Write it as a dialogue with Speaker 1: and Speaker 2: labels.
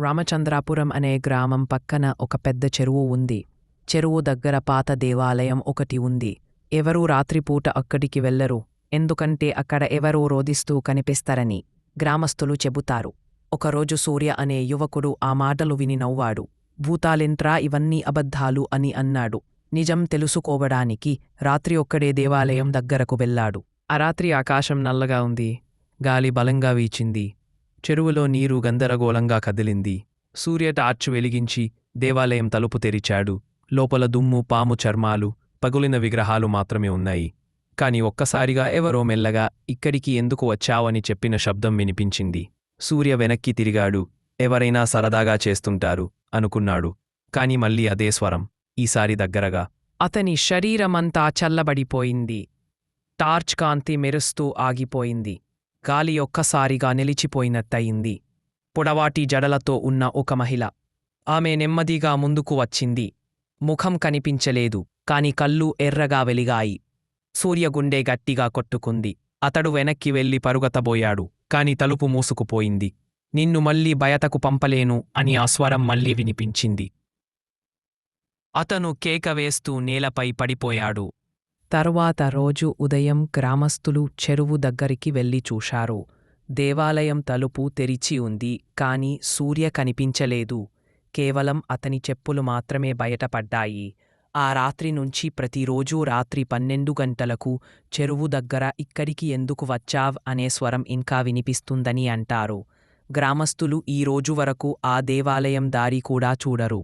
Speaker 1: రామచంద్రాపురం అనే గ్రామం పక్కన ఒక పెద్ద చెరువు ఉంది. చెరువు దగ్గర పాత దేవాలయం ఒకటి ఉంది. ఎవరూ రాత్రిపూట అక్కడికి వెళ్ళరు ఎందుకంటే అక్కడ ఎవరో రోదిస్తూ కనిపిస్తారని గ్రామస్తులు చెబుతారు. ఒకరోజు సూర్య అనే యువకుడు ఆ మాటలు విని నవ్వాడు. భూతాలెంట్రా ఇవన్నీ అబద్ధాలు అని అన్నాడు. నిజం తెలుసుకోవడానికి రాత్రి ఒక్కడే దేవాలయం దగ్గరకు వెళ్ళాడు. ఆ రాత్రి ఆకాశం నల్లగా ఉంది. గాలి బలంగా వీచింది. చెరువులో నీరు గందరగోళంగా కదిలింది. సూర్య టార్చ్ వెలిగించి దేవాలయం తలుపు తెరిచాడు. లోపల దుమ్ము పాము చర్మాలు పగులిన విగ్రహాలు మాత్రమే ఉన్నాయి. కాని ఒక్కసారిగా ఎవరో మెల్లగా ఇక్కడికి ఎందుకు వచ్చావని చెప్పిన శబ్దం వినిపించింది. సూర్య వెనక్కి తిరిగాడు. ఎవరైనా సరదాగా చేస్తుంటారు అనుకున్నాడు. కాని మళ్ళీ అదే స్వరం. ఈసారి దగ్గరగా. అతని శరీరమంతా చల్లబడిపోయింది. టార్చ్ కాంతి మెరుస్తూ ఆగిపోయింది. గాలి ఒక్కసారిగా నిలిచిపోయినట్టయింది. పొడవాటి జడలతో ఉన్న ఒక మహిళ. ఆమె నెమ్మదిగా ముందుకు వచ్చింది. ముఖం కనిపించలేదు కాని కళ్ళు ఎర్రగా వెలిగాయి. సూర్యగుండె గట్టిగా కొట్టుకుంది. అతడు వెనక్కి వెళ్ళి పరుగతబోయాడు కాని తలుపు మూసుకుపోయింది. నిన్ను మళ్ళీ బయటకు పంపలేను అని ఆ స్వరం మళ్ళీ వినిపించింది. అతను కేక వేస్తూ నేలపై పడిపోయాడు. తరువాత రోజు ఉదయం గ్రామస్థులు చెరువు దగ్గరికి వెళ్ళి చూశారు. దేవాలయం తలుపు తెరిచి ఉంది కాని సూర్య కనిపించలేదు. కేవలం అతని చెప్పులు మాత్రమే బయటపడ్డాయి. ఆ రాత్రి నుంచి ప్రతిరోజూ రాత్రి పన్నెండు గంటలకు చెరువు దగ్గర ఇక్కడికి ఎందుకు వచ్చావ్ అనే స్వరం ఇంకా వినిపిస్తుందని అంటారు. గ్రామస్థులు ఈ రోజు వరకు ఆ దేవాలయం దారి కూడా చూడరు.